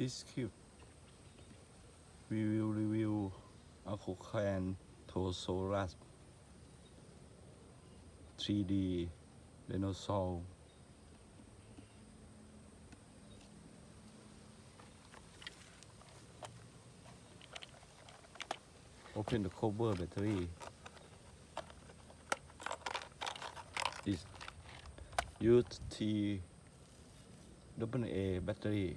this cube we will review Akukan Tosaurus 3D dinosaur open the cover battery. Is UT double battery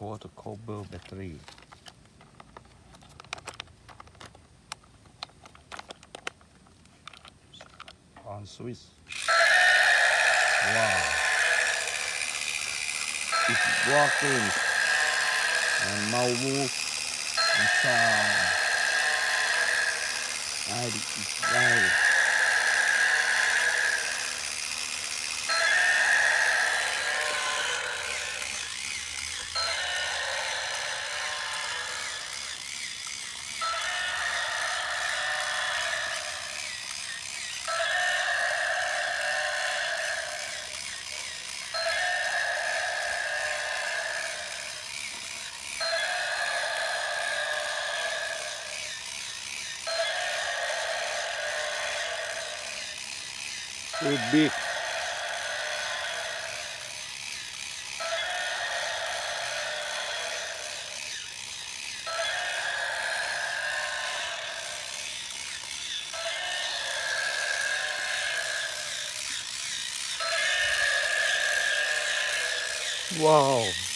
quarter cobble battery. On switch wow. It's working. And now move and sound I it's too big wow